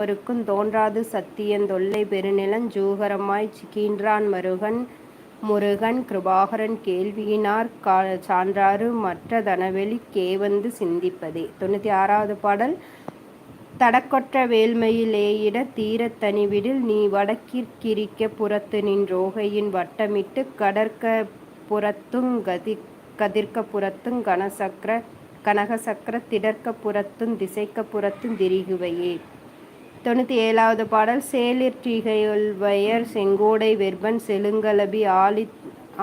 அவருக்கும் தோன்றாது சத்தியன் தொல்லை பெருநிலஞ் ஜூகரமாய் கீன்றான் மருகன் முருகன் கிருபாகரன் கேள்வியினார் கா சான்றாறு மற்ற தனவெளி கேவந்து சிந்திப்பதே. தொண்ணூத்தி ஆறாவது பாடல் தடக்கொற்ற வேள்மையிலேயிட தீரத் தனிவிடில் நீ வடக்கிற் கிரிக்கப் புறத்துநின் வட்டமிட்டு கடற்க கடற்கப் கதி கதிர்க்கப் புறத்துங் கனகசக்கர திடர்க்கப் புறத்தும் திசைக்க புறத்தும் திரிகுவையே. தொண்ணூற்றி ஏழாவது பாடல் சேலிற் வயர் செங்கோடை வெர்பன் செழுங்கலபி ஆலித்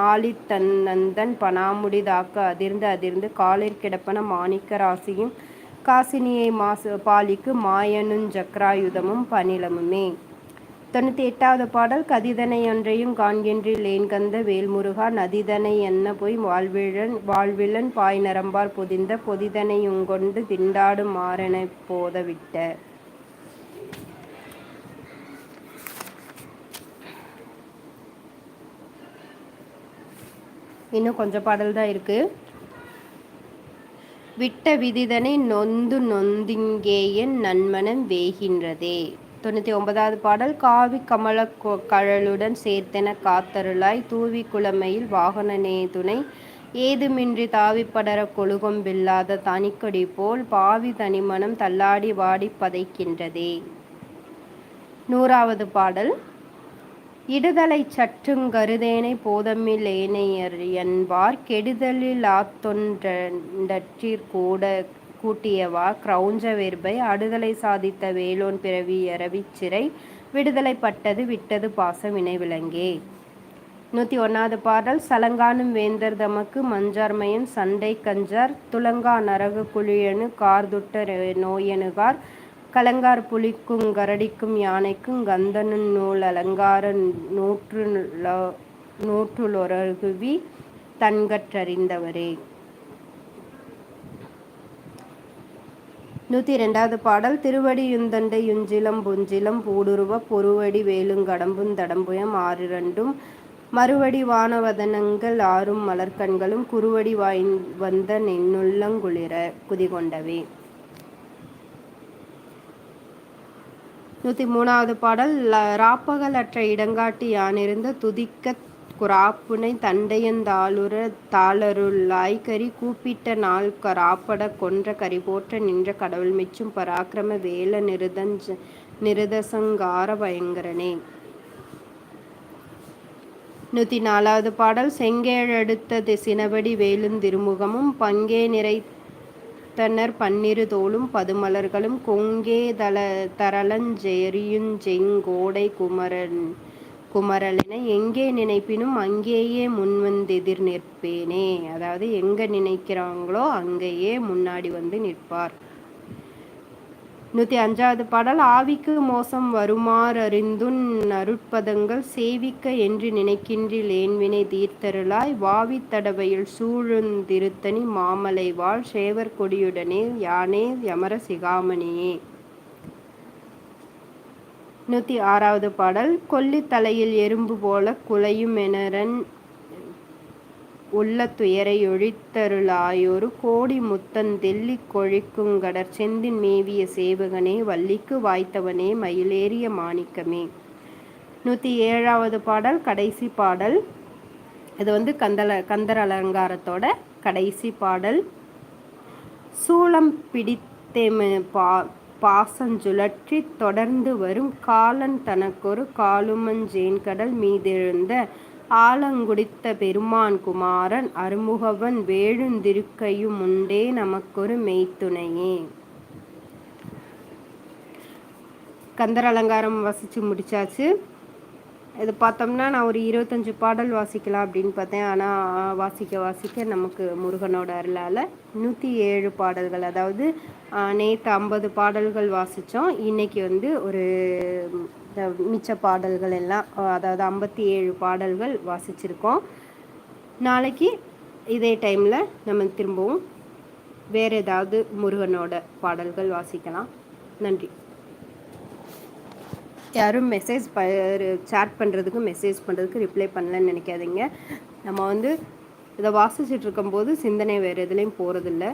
ஆலித்தன்னந்தன் பணாமுடி தாக்க அதிர்ந்து அதிர்ந்து காலிற் கிடப்பன மாணிக்க ராசியும் காசினியை பாலிக்கு மாயனுஞ் சக்ராயுதமும் பணிலமுமே. தொண்ணூற்றி எட்டாவது பாடல் கதிதனை ஒன்றையும் காண்கின்றி லேன்கந்த வேல்முருகா நதிதனை என்ன போய் வாழ்விழன் வாழ்விழன் பாய் நரம்பார் பொதிந்த பொதிதனை யுங்கொண்டு திண்டாடும் மாறெனைப் போதவிட்ட. இன்னும் கொஞ்ச பாடல்தான் இருக்கு. விட்ட விதிதனை நொந்து நொந்திங்கேயன் நன்மனம் வேகின்றதே. தொண்ணூற்றி ஒன்பதாவது பாடல் காவி கமல கழலுடன் சேர்த்தென காத்தருளாய் தூவி குழமையில் வாகன னேதுணை ஏதுமின்றி தாவிப்படர கொழுகொம்பில்லாத தனிக்கொடி போல் பாவி தனிமனம் தள்ளாடி வாடிப் பதைக்கின்றதே. நூறாவது பாடல் இடுதலை சற்றுங் கருதேனை போதமி லேனையென்பார் கெடுதலி லாத்தொன் றன்றிற் கூட்டியவா? கிரௌஞ்ச வெர்பை அடுதலை சாதித்த வேலோன் பிறவி யறவிச்சிறை விடுதலை பட்டது விட்டது பாசம் வினைவிலங்கே. நூத்தி ஒன்னாவது பாடல் சலங்கானும் வேந்தர் தமக்கு மஞ்சார்மையன் சண்டை கஞ்சார் துலங்கா நரகு குழியனு கார்துட்ட நோயனுகார். கலங்கார் புலிக்கும் கரடிக்கும் யானைக்கும் கந்தனன் நூல் அலங்கார நூற்று நூற்றுலொருகுவி தன்கற்றறிந்தவரே நூத்தி இரண்டாவது பாடல் திருவடி யுந்தண்டை யுஞ்சிலம் புஞ்சிலம் பூடுருவ பொருவடி வேலுங்கடம்பும் தடம்புயம் ஆறிரண்டும் மருவடி வானவதனங்கள் ஆறும் மலர்க்கண்களும் குருவடி வாய் வந்த குளிரக் குதிகொண்டவே. நூத்தி மூணாவது பாடல் ராப்பகலற்ற இடங்காட்டி யானிருந்த துதிக்க குராப்புனைத் தண்டையந்தாளுர தாளரு ளாய்கரி கூப்பிட்ட நாள் கராப்பட கொன்ற கரிபோற்ற நின்ற கடவுள் மிச்சும் பராக்கிரம வேல நிருதஞ்ச நிருதசங்கார பயங்கரனே. நூத்தி நாலாவது பாடல் செங்கேழடுத்த திசினபடி சினபடி திருமுகமும் பங்கே நிரைத்தனர் பன்னிரு தோளும் பதுமலர்களும் கொங்கே தரளஞ் செறியுஞ்செங் குமரன் குமரலென எங்கே நினைப்பினும் அங்கேயே முன்வந்தெதிர் நிற்பேனே அதாவது எங்க நினைக்கிறாங்களோ அங்கேயே முன்னாடி வந்து நிற்பார். நூத்தி அஞ்சாவது பாடல் ஆவிக்கு மோசம் வருமாறறிந்துன் அருட்பதங்கள் சேவிக்க என்று நினைக்கின்றி லேன்வினை தீர்த்தருளாய் வாவித் தடவையில் சூழுந்திருத்தனி மாமலை வாழ் சேவர் கொடியுடனே யானே யமர சிகாமணியே. நூத்தி ஆறாவது பாடல் கொல்லி தலையில் எறும்பு போலக் குலையும் எனரன் உள்ள துயரை கோடி முத்தன் தெள்ளிக் கொழிக்குங் கடற்செந்தின் மேவிய சேவகனே வள்ளிக்கு வாய்த்தவனே மயிலேறிய மாணிக்கமே. நூத்தி ஏழாவது பாடல் கடைசி பாடல் இது வந்து கந்தல கந்தர் அலங்காரத்தோட கடைசி பாடல் சூலம் பிடித்தெம பாசஞ்சுழற்றி தொடர்ந்து வரும் காலன் தனக்கொரு காலுமஞ்சேன் கடல் மீதெழுந்த ஆலங்குடித்த பெருமான் குமாரன் அருமுகவன் வேழுந்திருக்கையும் உண்டே நமக்கொரு மெய்த்துணையே. கந்தர் அலங்காரம் வாசித்து முடிச்சாச்சு. இது பார்த்தோம்னா நான் ஒரு இருபத்தஞ்சு பாடல் வாசிக்கலாம் அப்படின்னு பார்த்தேன் ஆனால் வாசிக்க வாசிக்க நமக்கு முருகனோட அருளால் நூற்றி ஏழு பாடல்கள் அதாவது நேற்று ஐம்பது பாடல்கள் வாசித்தோம் இன்றைக்கி வந்து ஒரு மிச்ச பாடல்கள் எல்லாம் அதாவது ஐம்பத்தி ஏழு பாடல்கள் வாசிச்சிருக்கோம். நாளைக்கு இதே டைமில் நம்ம திரும்பவும் வேறு ஏதாவது முருகனோட பாடல்கள் வாசிக்கலாம். நன்றி. யாரும் மெசேஜ் ப சேட் பண்ணுறதுக்கு மெசேஜ் பண்ணுறதுக்கு ரிப்ளை பண்ணலன்னு நினைக்காதீங்க. நம்ம வந்து இதை வாசிச்சுட்டு இருக்கும்போது சிந்தனை வேறு எதுலேயும் போகிறதில்ல